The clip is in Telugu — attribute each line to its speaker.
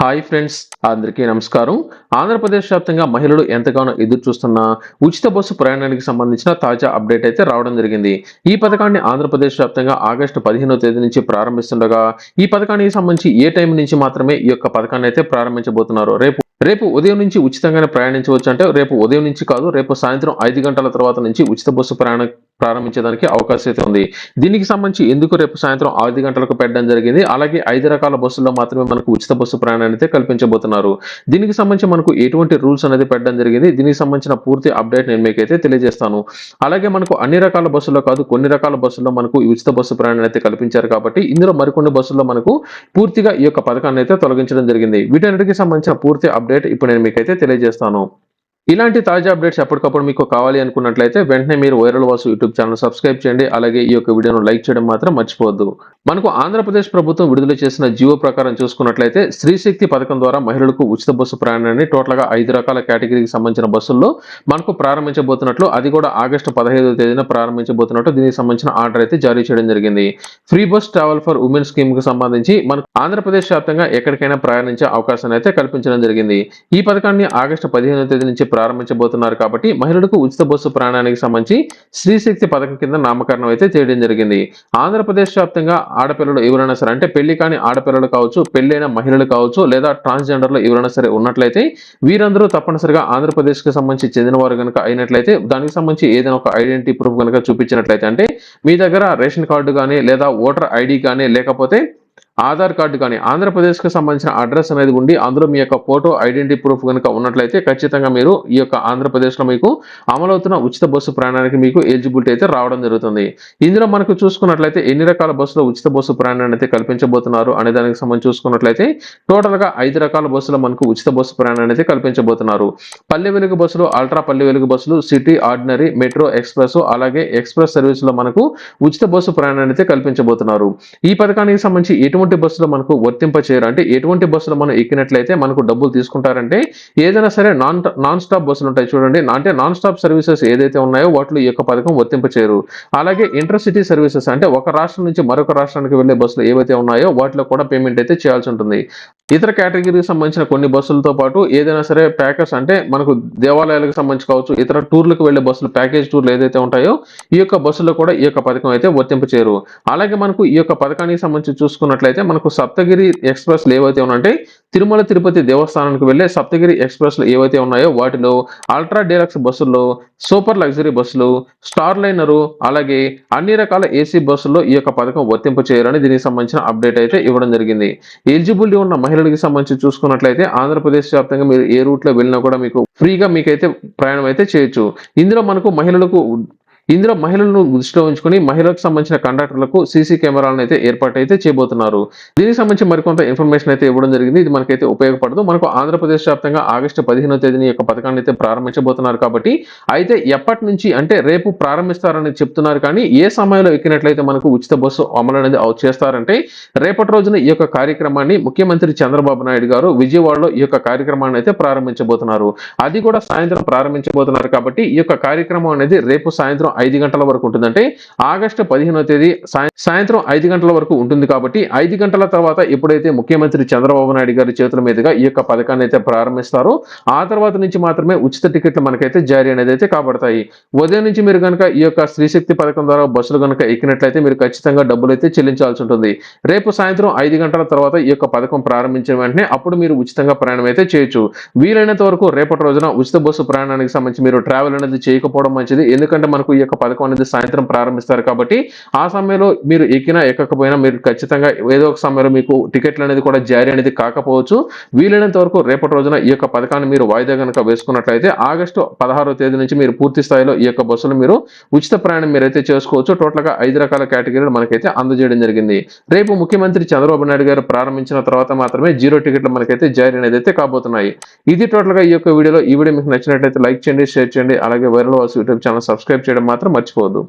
Speaker 1: హాయ్ ఫ్రెండ్స్ అందరికీ నమస్కారం. ఆంధ్రప్రదేశ్ వ్యాప్తంగా మహిళలు ఎంతగానో ఎదురు చూస్తున్న ఉచిత బస్సు ప్రయాణానికి సంబంధించిన తాజా అప్డేట్ అయితే రావడం జరిగింది. ఈ పథకాన్ని ఆంధ్రప్రదేశ్ వ్యాప్తంగా ఆగస్టు పదిహేనో తేదీ నుంచి ప్రారంభిస్తుండగా ఈ పథకానికి సంబంధించి ఏ టైం నుంచి మాత్రమే ఈ యొక్క పథకాన్ని అయితే ప్రారంభించబోతున్నారు. రేపు రేపు ఉదయం నుంచి ఉచితంగానే ప్రయాణించవచ్చు అంటే రేపు ఉదయం నుంచి కాదు రేపు సాయంత్రం ఐదు గంటల తర్వాత నుంచి ఉచిత బస్సు ప్రయాణం ప్రారంభించడానికి అవకాశం అయితే ఉంది. దీనికి సంబంధించి ఎందుకు రేపు సాయంత్రం ఐదు గంటలకు పెట్టడం జరిగింది? అలాగే ఐదు రకాల బస్సుల్లో మాత్రమే మనకు ఉచిత బస్సు ప్రయాణాన్ని అయితే కల్పించబోతున్నారు. దీనికి సంబంధించి మనకు ఎటువంటి రూల్స్ అనేది పెట్టడం జరిగింది? దీనికి సంబంధించిన పూర్తి అప్డేట్ నేను మీకు అయితే తెలియజేస్తాను. అలాగే మనకు అన్ని రకాల బస్సుల్లో కాదు కొన్ని రకాల బస్సుల్లో మనకు ఉచిత బస్సు ప్రయాణాన్ని అయితే కల్పించారు కాబట్టి ఇందులో మరికొన్ని బస్సుల్లో మనకు పూర్తిగా ఈ యొక్క పథకాన్ని అయితే తొలగించడం జరిగింది. వీటన్నిటికీ సంబంధించిన పూర్తి అప్డేట్ ఇప్పుడు నేను మీకైతే తెలియజేస్తాను. ఇలాంటి తాజా అప్డేట్స్ ఎప్పటికప్పుడు మీకు కావాలి అనుకున్నట్లయితే వెంటనే మీరు viral Vasu YouTube channel subscribe చేయండి. అలాగే ఈ యొక్క వీడియోను లైక్ చేయడం మాత్రం మర్చిపోవద్దు. మనకు ఆంధ్రప్రదేశ్ ప్రభుత్వం విడుదల చేసిన జీవో ప్రకారం చూసుకున్నట్లయితే స్త్రీశక్తి పథకం ద్వారా మహిళలకు ఉచిత బస్సు ప్రయాణాన్ని టోటల్గా ఐదు రకాల కేటగిరీకి సంబంధించిన బస్సుల్లో మనకు ప్రారంభించబోతున్నట్లు అది కూడా ఆగస్టు పదహైదవ తేదీన ప్రారంభించబోతున్నట్టు దీనికి సంబంధించిన ఆర్డర్ అయితే జారీ చేయడం జరిగింది. Free bus travel for women స్కీమ్కు సంబంధించి మనకు ఆంధ్రప్రదేశ్ వ్యాప్తంగా ఎక్కడికైనా ప్రయాణించే అవకాశాన్ని అయితే కల్పించడం జరిగింది. ఈ పథకాన్ని ఆగస్టు పదిహేను తేదీ నుంచి ప్రారంభించబోతున్నారు కాబట్టి మహిళలకు ఉచిత బస్సు ప్రయాణానికి సంబంధించి స్త్రీశక్తి పథకం కింద నామకరణం అయితే చేయడం జరిగింది. ఆంధ్రప్రదేశ్ వ్యాప్తంగా ఆడపిల్లలు ఎవరైనా సరే అంటే పెళ్ళి కాని ఆడపిల్లలు కావచ్చు పెళ్ళైన మహిళలు కావచ్చు లేదా ట్రాన్స్జెండర్లు ఎవరైనా సరే ఉన్నట్లయితే వీరందరూ తప్పనిసరిగా ఆంధ్రప్రదేశ్కి సంబంధించి చెందినవారు కనుక అయినట్లయితే దానికి సంబంధించి ఏదైనా ఒక ఐడెంటిటీ ప్రూఫ్ కనుక చూపించినట్లయితే అంటే మీ దగ్గర రేషన్ కార్డు కానీ లేదా ఓటర్ ఐడి కానీ లేకపోతే ఆధార్ కార్డు కానీ ఆంధ్రప్రదేశ్కి సంబంధించిన అడ్రస్ అనేది ఉండి అందులో మీ యొక్క ఫోటో ఐడెంటిటీ ప్రూఫ్ కనుక ఉన్నట్లయితే ఖచ్చితంగా మీరు ఈ యొక్క ఆంధ్రప్రదేశ్లో మీకు అమలవుతున్న ఉచిత బస్సు ప్రయాణానికి మీకు ఎలిజిబిలిటీ అయితే రావడం జరుగుతుంది. ఇందులో మనకు చూసుకున్నట్లయితే ఎన్ని రకాల బస్సులో ఉచిత బస్సు ప్రయాణాన్ని అయితే కల్పించబోతున్నారు అనే దానికి సంబంధించి చూసుకున్నట్లయితే టోటల్గా ఐదు రకాల బస్సులు మనకు ఉచిత బస్సు ప్రయాణాన్ని అయితే కల్పించబోతున్నారు. పల్లె వెలుగు బస్సులు అల్ట్రా పల్లె వెలుగు బస్సులు సిటీ ఆర్డినరీ మెట్రో ఎక్స్ప్రెస్ అలాగే ఎక్స్ప్రెస్ సర్వీసులో మనకు ఉచిత బస్సు ప్రయాణాన్ని అయితే కల్పించబోతున్నారు. ఈ పథకానికి సంబంధించి ఎటువంటి బస్సులో మనకు వర్తింప చేయరు అంటే ఎటువంటి బస్సులో మనం ఎక్కినట్లయితే మనకు డబ్బులు తీసుకుంటారంటే ఏదైనా సరే నాన్ నాన్ స్టాప్ బస్సులు ఉంటాయి చూడండి. అంటే నాన్ స్టాప్ సర్వీసెస్ ఏదైతే ఉన్నాయో వాటిలో ఈ యొక్క పథకం వర్తింప చేయరు అలాగే ఇంటర్సిటీ సర్వీసెస్ అంటే ఒక రాష్ట్రం నుంచి మరొక రాష్ట్రానికి వెళ్ళే బస్సులు ఏవైతే ఉన్నాయో వాటిలో కూడా పేమెంట్ అయితే చేయాల్సి ఉంటుంది. ఇతర కేటగిరీకి సంబంధించిన కొన్ని బస్సులతో పాటు ఏదైనా సరే ప్యాకేజ్ అంటే మనకు దేవాలయాలకు సంబంధించి కావచ్చు ఇతర టూర్లకు వెళ్ళే బస్సులు ప్యాకేజ్ టూర్లు ఏదైతే ఉంటాయో ఈ యొక్క బస్సులో కూడా ఈ యొక్క పథకం అయితే వర్తింపు చేయరు అలాగే మనకు ఈ యొక్క పథకానికి సంబంధించి చూసుకున్నట్లయితే మనకు సప్తగిరి ఎక్స్ప్రెస్ ఏవైతే ఉన్నాయంటే తిరుమల తిరుపతి దేవస్థానానికి వెళ్ళే సప్తగిరి ఎక్స్ప్రెస్లు ఏవైతే ఉన్నాయో వాటిలో అల్ట్రా డీలక్స్ బస్సుల్లో సూపర్ లగ్జరీ బస్సులు స్టార్ లైనరు అలాగే అన్ని రకాల ఏసీ బస్సుల్లో ఈ యొక్క పథకం వర్తింప చేయాలని దీనికి సంబంధించిన అప్డేట్ అయితే ఇవ్వడం జరిగింది. ఎలిజిబిలిటీ ఉన్న మహిళ మహిళలకు సంబంధించి చూసుకున్నట్లయితే ఆంధ్రప్రదేశ్ వ్యాప్తంగా మీరు ఏ రూట్లో వెళ్ళినా కూడా మీకు ఫ్రీగా మీకైతే ప్రయాణం అయితే చేయొచ్చు. ఇందులో మనకు మహిళలకు ఇందులో మహిళలను దృష్టిలో ఉంచుకొని మహిళలకు సంబంధించిన కండక్టర్లకు సీసీ కెమెరాలను అయితే ఏర్పాటు అయితే చేయబోతున్నారు. దీనికి సంబంధించి మరికొంత ఇన్ఫర్మేషన్ అయితే ఇవ్వడం జరిగింది. ఇది మనకైతే ఉపయోగపడదు. మనకు ఆంధ్రప్రదేశ్ వ్యాప్తంగా ఆగస్టు పదిహేనో తేదీని యొక్క పథకాన్ని అయితే ప్రారంభించబోతున్నారు కాబట్టి అయితే ఎప్పటి నుంచి అంటే రేపు ప్రారంభిస్తారని చెప్తున్నారు కానీ ఏ సమయంలో ఎక్కినట్లయితే మనకు ఉచిత బస్సు అమలు అనేది చేస్తారంటే రేపటి రోజున ఈ యొక్క కార్యక్రమాన్ని ముఖ్యమంత్రి చంద్రబాబు నాయుడు గారు విజయవాడలో ఈ యొక్క కార్యక్రమాన్ని అయితే ప్రారంభించబోతున్నారు. అది కూడా సాయంత్రం ప్రారంభించబోతున్నారు కాబట్టి ఈ యొక్క కార్యక్రమం అనేది రేపు సాయంత్రం ఐదు గంటల వరకు ఉంటుందంటే ఆగస్టు పదిహేనో తేదీ సాయంత్రం ఐదు గంటల వరకు ఉంటుంది కాబట్టి ఐదు గంటల తర్వాత ఎప్పుడైతే ముఖ్యమంత్రి చంద్రబాబు నాయుడు గారి చేతుల మీదుగా ఈ యొక్క పథకాన్ని అయితే ప్రారంభిస్తారో ఆ తర్వాత నుంచి మాత్రమే ఉచిత టికెట్లు మనకైతే జారీ అనేది అయితే కాబడతాయి. ఉదయం నుంచి మీరు కనుక ఈ యొక్క స్త్రీశక్తి పథకం ద్వారా బస్సులు కనుక ఎక్కినట్లయితే మీరు ఖచ్చితంగా డబ్బులు అయితే చెల్లించాల్సి ఉంటుంది. రేపు సాయంత్రం ఐదు గంటల తర్వాత ఈ యొక్క పథకం ప్రారంభించిన వెంటనే అప్పుడు మీరు ఉచితంగా ప్రయాణం అయితే చేయొచ్చు. వీలైనంత వరకు రేపటి రోజున ఉచిత బస్సు ప్రయాణానికి సంబంధించి మీరు ట్రావెల్ అనేది చేయకపోవడం మంచిది. ఎందుకంటే మనకు ఈ యొక్క పథకం అనేది సాయంత్రం ప్రారంభిస్తారు కాబట్టి ఆ సమయంలో మీరు ఎక్కినా ఎక్కకపోయినా మీరు ఖచ్చితంగా ఏదో ఒక సమయంలో మీకు టికెట్లు అనేది కూడా జారీ అనేది కాకపోవచ్చు. వీలైనంత వరకు రేపటి రోజున ఈ యొక్క పథకాన్ని మీరు వాయిదా కనుక వేసుకున్నట్లయితే ఆగస్టు పదహారో తేదీ నుంచి మీరు పూర్తి స్థాయిలో ఈ యొక్క బస్సులు మీరు ఉచిత ప్రయాణం మీరైతే చేసుకోవచ్చు. టోటల్గా ఐదు రకాల కేటగిరీలు మనకైతే అందజేయడం జరిగింది. రేపు ముఖ్యమంత్రి చంద్రబాబు నాయుడు గారు ప్రారంభించిన తర్వాత మాత్రమే జీరో టికెట్లు మనకైతే జారీ అనేది అయితే కాబోతున్నాయి. ఇది టోటల్గా ఈ యొక్క వీడియోలో ఈ వీడియో మీకు నచ్చినట్లయితే లైక్ చేయండి షేర్ చేయండి అలాగే viral Vasu YouTube channel subscribe చేయడం మాత్రం మర్చిపోవద్దు.